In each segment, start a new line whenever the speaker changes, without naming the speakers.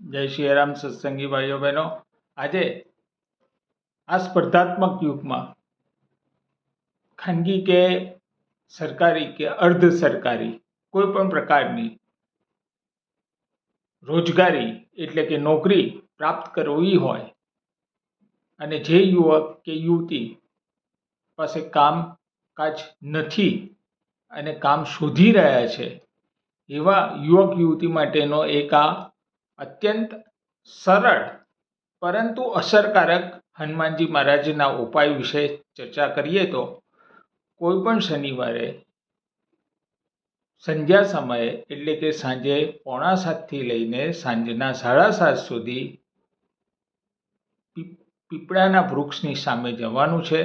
જય શ્રી રામ સત્સંગી ભાઈઓ બહેનો. આજે આ સ્પર્ધાત્મક યુગમાં ખાનગી કે સરકારી કે અર્ધ સરકારી કોઈ પણ પ્રકારની રોજગારી એટલે કે નોકરી પ્રાપ્ત કરવી હોય અને જે યુવક કે યુવતી પાસે કામકાજ નથી અને કામ શોધી રહ્યા છે, એવા યુવક યુવતી માટેનો એક આ અત્યંત સરળ, પરંતુ અસરકારક હનુમાનજી મહારાજના ઉપાય વિશે ચર્ચા કરીએ તો કોઈ પણ શનિવારે સંધ્યા સમયે, એટલે કે સાંજે પોણા સાતથી લઈને સાંજના સાડા સાત સુધી પીપળાના વૃક્ષની સામે જવાનું છે.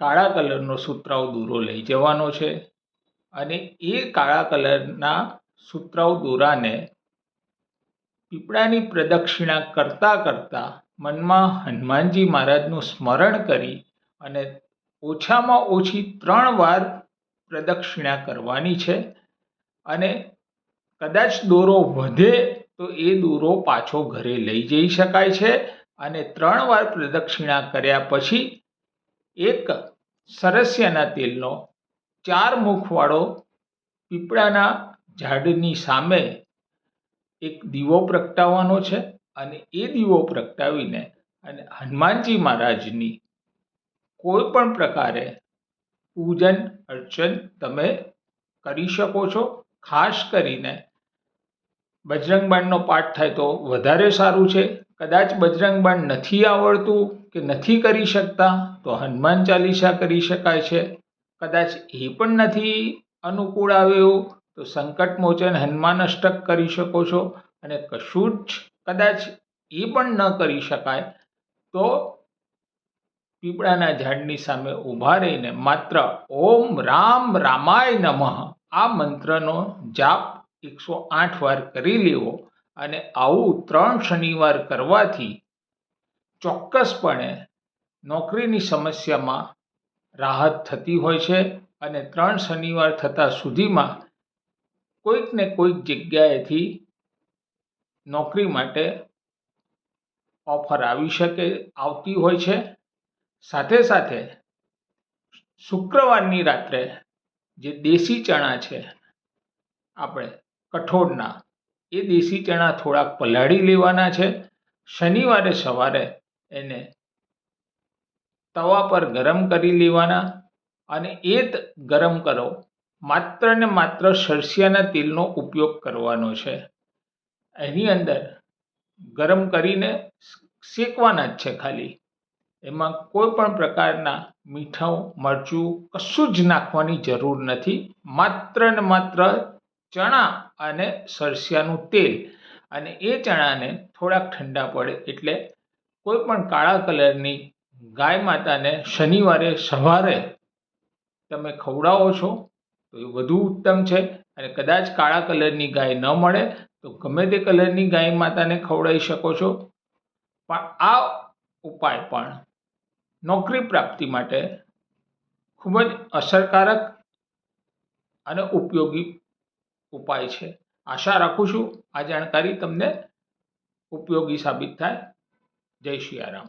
કાળા કલરનો સુતરાઉ દૂરો લઈ જવાનો છે અને એ કાળા કલરના સુતરાઉ દોરાને પીપળાની પ્રદક્ષિણા કરતાં કરતાં મનમાં હનુમાનજી મહારાજનું સ્મરણ કરી અને ઓછામાં ઓછી ત્રણ વાર પ્રદક્ષિણા કરવાની છે અને કદાચ દોરો વધે તો એ દોરો પાછો ઘરે લઈ જઈ શકાય છે અને ત્રણ વાર પ્રદક્ષિણા કર્યા પછી એક સરસ્યાના તેલનો ચાર મુખવાળો પીપળાના ઝાડની સામે એક દીવો પ્રગટાવવાનો છે અને એ દીવો પ્રગટાવીને અને હનુમાનજી મહારાજની કોઈ પણ પ્રકારે પૂજન, અર્ચન તમે કરી શકો છો. ખાસ કરીને બજરંગ બાણનો પાઠ થાય તો વધારે સારું છે. કદાચ બજરંગ બાણ નથી આવડતું કે નથી કરી શકતા, તો હનુમાન ચાલીસા કરી શકાય છે. કદાચ એ પણ નથી અનુકૂળ આવે એવું તો સંકટ મોચન હનુમાન અષ્ટક કરી શકો છો અને કશું જ કદાચ એ પણ ન કરી શકાય, તો પીપળાના ઝાડની સામે ઊભા રહીને માત્ર ઓમ રામ રામાય નમઃ આ મંત્રનો જાપ એકસો આઠ વાર કરી લેવો અને આવું ત્રણ શનિવાર કરવાથી ચોક્કસપણે નોકરીની સમસ્યામાં રાહત થતી હોય છે અને ત્રણ શનિવાર થતાં સુધીમાં કોઈક ને કોઈક જગ્યાએથી નોકરી માટે ઓફર આવી શકે, આવતી હોય છે. સાથે સાથે શુક્રવારની રાત્રે જે દેશી ચણા છે, આપણે કઠોળના, એ દેશી ચણા થોડાક પલાળી લેવાના છે. શનિવારે સવારે એને તવા પર ગરમ કરી લેવાના અને એ જ ગરમ કરો માત્ર ને માત્ર સરસિયાના તેલનો ઉપયોગ કરવાનો છે. એની અંદર ગરમ કરીને શેકવાના જ છે ખાલી. એમાં કોઈ પણ પ્રકારના મીઠું મરચું કશું જ નાખવાની જરૂર નથી. માત્ર ને માત્ર ચણા અને સરસિયાનું તેલ. અને એ ચણાને થોડાક ઠંડા પડે એટલે કોઈ પણ કાળા કલરની ગાય માતાને શનિવારે સવારે તમે ખવડાવો છો તો એ વધુ ઉત્તમ છે અને કદાચ કાળા કલરની ગાય ન મળે તો ગમે તે કલરની ગાય માતાને ખવડાવી શકો છો. પણ આ ઉપાય પણ નોકરી પ્રાપ્તિ માટે ખૂબ જ અસરકારક અને ઉપયોગી ઉપાય છે. આશા રાખું છું આ જાણકારી તમને ઉપયોગી સાબિત થાય. જય શ્રી રામ.